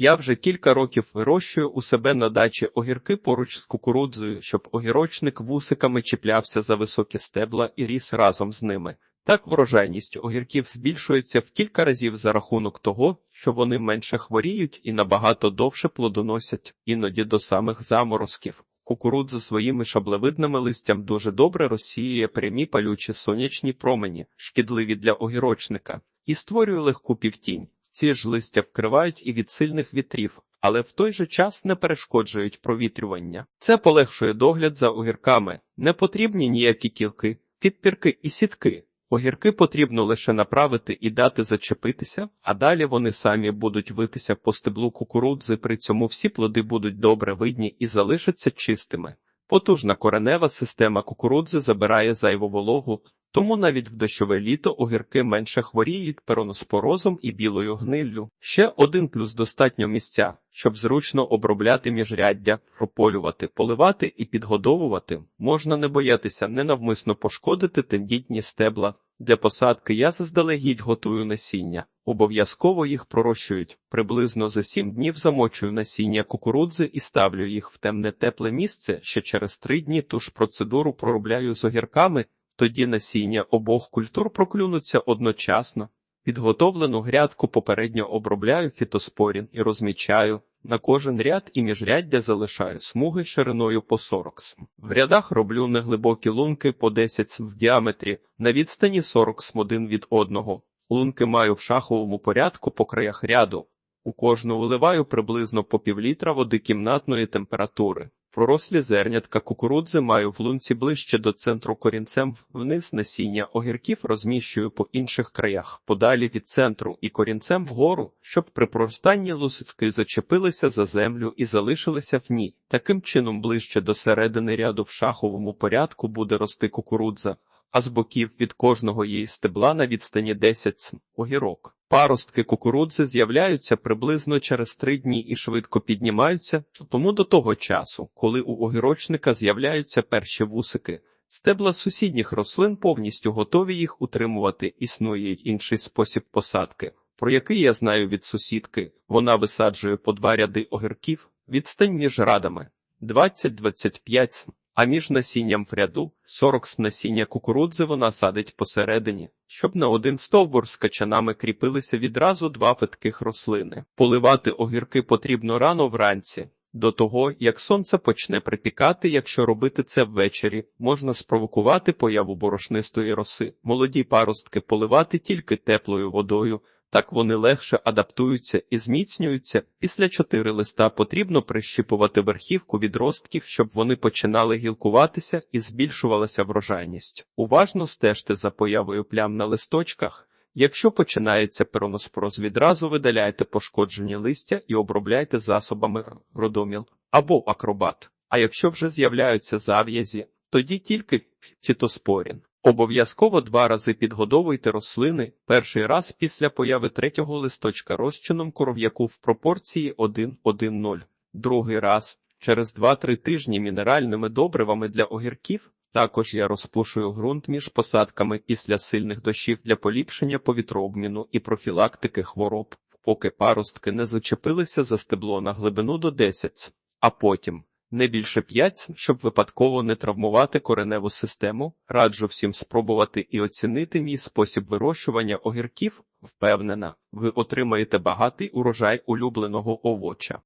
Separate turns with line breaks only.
Я вже кілька років вирощую у себе на дачі огірки поруч з кукурудзою, щоб огірочник вусиками чіплявся за високі стебла і ріс разом з ними. Так врожайність огірків збільшується в кілька разів за рахунок того, що вони менше хворіють і набагато довше плодоносять, іноді до самих заморозків. Кукурудза своїми шаблевидними листям дуже добре розсіює прямі палючі сонячні промені, шкідливі для огірочника, і створює легку півтінь. Ці ж листя вкривають і від сильних вітрів, але в той же час не перешкоджують провітрювання. Це полегшує догляд за огірками. Не потрібні ніякі кілки, підпірки і сітки. Огірки потрібно лише направити і дати зачепитися, а далі вони самі будуть витися по стеблу кукурудзи, при цьому всі плоди будуть добре видні і залишаться чистими. Потужна коренева система кукурудзи забирає зайву вологу, тому навіть в дощове літо огірки менше хворіють пероноспорозом і білою гниллю. Ще один плюс достатньо місця, щоб зручно обробляти міжряддя, прополювати, поливати і підгодовувати. Можна не боятися ненавмисно пошкодити тендітні стебла. Для посадки я заздалегідь готую насіння. Обов'язково їх пророщують. Приблизно за сім днів замочую насіння кукурудзи і ставлю їх в темне тепле місце. Ще через три дні ту ж процедуру проробляю з огірками. Тоді насіння обох культур проклюнуться одночасно. Підготовлену грядку попередньо обробляю фітоспорін і розмічаю. На кожен ряд і міжряддя залишаю смуги шириною по 40 см. В рядах роблю неглибокі лунки по 10 см в діаметрі, на відстані 40 см один від одного. Лунки маю в шаховому порядку по краях ряду. У кожну виливаю приблизно по півлітра води кімнатної температури. Пророслі зернятка кукурудзи маю в лунці ближче до центру корінцем вниз насіння огірків розміщую по інших краях, подалі від центру і корінцем вгору, щоб при проростанні луситки зачепилися за землю і залишилися в ній. Таким чином ближче до середини ряду в шаховому порядку буде рости кукурудза, а з боків від кожного її стебла на відстані 10 см огірок. Паростки кукурудзи з'являються приблизно через три дні і швидко піднімаються, тому до того часу, коли у огірочника з'являються перші вусики, стебла сусідніх рослин повністю готові їх утримувати. Існує інший спосіб посадки, про який я знаю від сусідки. Вона висаджує по два ряди огірків, відстань між радами 20-25 см. А між насінням в ряду 40 з насіння кукурудзи вона садить посередині, щоб на один стовбур з качанами кріпилися відразу два витких рослини. Поливати огірки потрібно рано вранці. До того, як сонце почне припікати, якщо робити це ввечері, можна спровокувати появу борошнистої роси. Молоді паростки поливати тільки теплою водою. Так вони легше адаптуються і зміцнюються. Після чотири листа потрібно прищіпувати верхівку відростків, щоб вони починали гілкуватися і збільшувалася врожайність. Уважно стежте за появою плям на листочках. Якщо починається пероноспороз, відразу видаляйте пошкоджені листя і обробляйте засобами родоміл або акробат. А якщо вже з'являються зав'язі, тоді тільки фітоспорін. Обов'язково два рази підгодовуйте рослини, перший раз після появи третього листочка розчином коров'яку в пропорції 1-1-0, другий раз через 2-3 тижні мінеральними добривами для огірків. Також я розпушую ґрунт між посадками після сильних дощів для поліпшення повітрообміну і профілактики хвороб, поки паростки не зачепилися за стебло на глибину до 10, а потім не більше 5, щоб випадково не травмувати кореневу систему. Раджу всім спробувати і оцінити мій спосіб вирощування огірків. Впевнена, ви отримаєте багатий урожай улюбленого овоча.